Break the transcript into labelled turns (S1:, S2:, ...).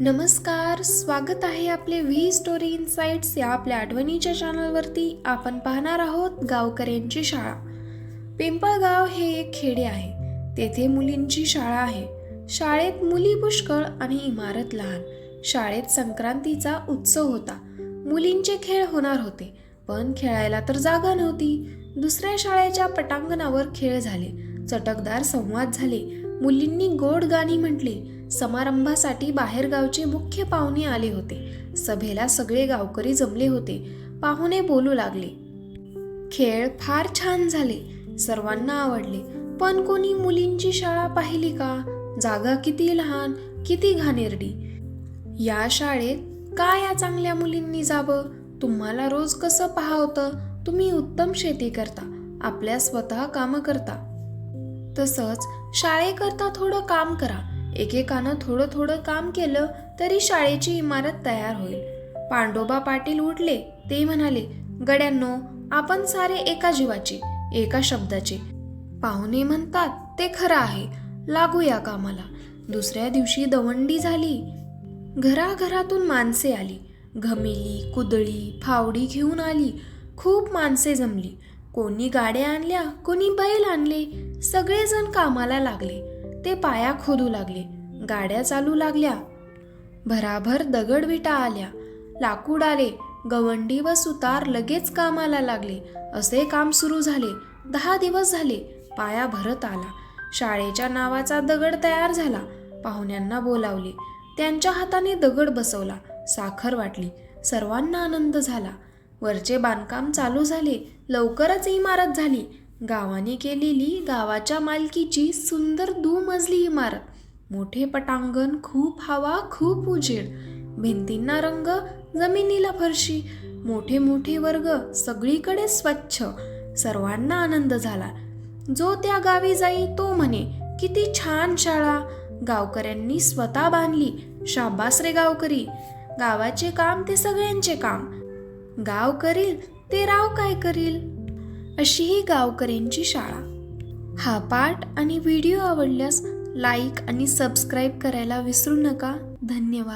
S1: नमस्कार स्वागत आहे आपले व्ही स्टोरी इन्साइट्स या आपल्या आठवणीच्या चॅनलवरती. आपण पाहणार आहोत गावकऱ्यांची शाळा. पिंपळगाव हे एक खेडे आहे. तेथे मुलींची शाळा आहे. शाळेत मुली पुष्कळ आणि इमारत लहान. शाळेत संक्रांतीचा उत्सव होता. मुलींचे खेळ होणार होते पण खेळायला तर जागा नव्हती. दुसऱ्या शाळेच्या पटांगणावर खेळ झाले. चटकदार संवाद झाले. मुलींनी गोड गाणी म्हटली. समारंभासाठी बाहेरगावचे मुख्य पाहुणे आले होते. सभेला सगळे गावकरी जमले होते. पाहुणे बोलू लागले. खेळ फार छान झाले. सर्वांना आवडले. पण कोणी मुलींची शाळा पाहिली का? जागा किती लहान किती घाणेरडी. या शाळेत का या चांगल्या मुलींनी जावं? तुम्हाला रोज कसं पाहावतं? तुम्ही उत्तम शेती करता. आपल्या स्वतः कामं करता. तसंच शाळेकरता थोडं काम करा. एकेकानं थोडं थोडं काम केलं तरी शाळेची इमारत तयार होईल. पांडोबा पाटील उठले ते म्हणाले गड्यांनो आपण सारे एका जीवाचे एका शब्दाचे. पाहुणे म्हणतात ते खरं आहे लागूया कामाला. दुसऱ्या दिवशी दवंडी झाली. घराघरातून माणसे आली. घमेली कुदळी फावडी घेऊन आली. खूप माणसे जमली. कोणी गाड्या आणल्या कोणी बैल आणले. सगळेजण कामाला लागले. ते पाया खोदू लागले. गाड्या चालू लागल्या. भराभर दगडविटा आल्या. लाकूड आले. गवंडी व सुतार लगेच कामाला लागले. असे काम सुरू झाले. दहा दिवस झाले. पाया भरत आला. शाळेच्या नावाचा दगड तयार झाला. पाहुण्यांना बोलावले. त्यांच्या हाताने दगड बसवला. साखर वाटली. सर्वांना आनंद झाला. वरचे बांधकाम चालू झाले. लवकरच इमारत झाली. गावाने केलेली गावाच्या मालकीची सुंदर दुमजली इमारत. मोठे पटांगण खूप हवा खूप उजेड. भिंतींना रंग जमिनीला फरशी. मोठे मोठे वर्ग सगळीकडे स्वच्छ. सर्वांना आनंद झाला. जो त्या गावी जाई तो म्हणे किती छान शाळा. गावकऱ्यांनी स्वतः बांधली. शाबास रे गावकरी. गावाचे काम ते सगळ्यांचे काम. गाव करील ते राव काय करील? अशी ही गावकऱ्यांची शाळा. हा पाठ आणि व्हिडिओ आवडल्यास लाईक आणि सबस्क्राईब करायला विसरू नका. धन्यवाद.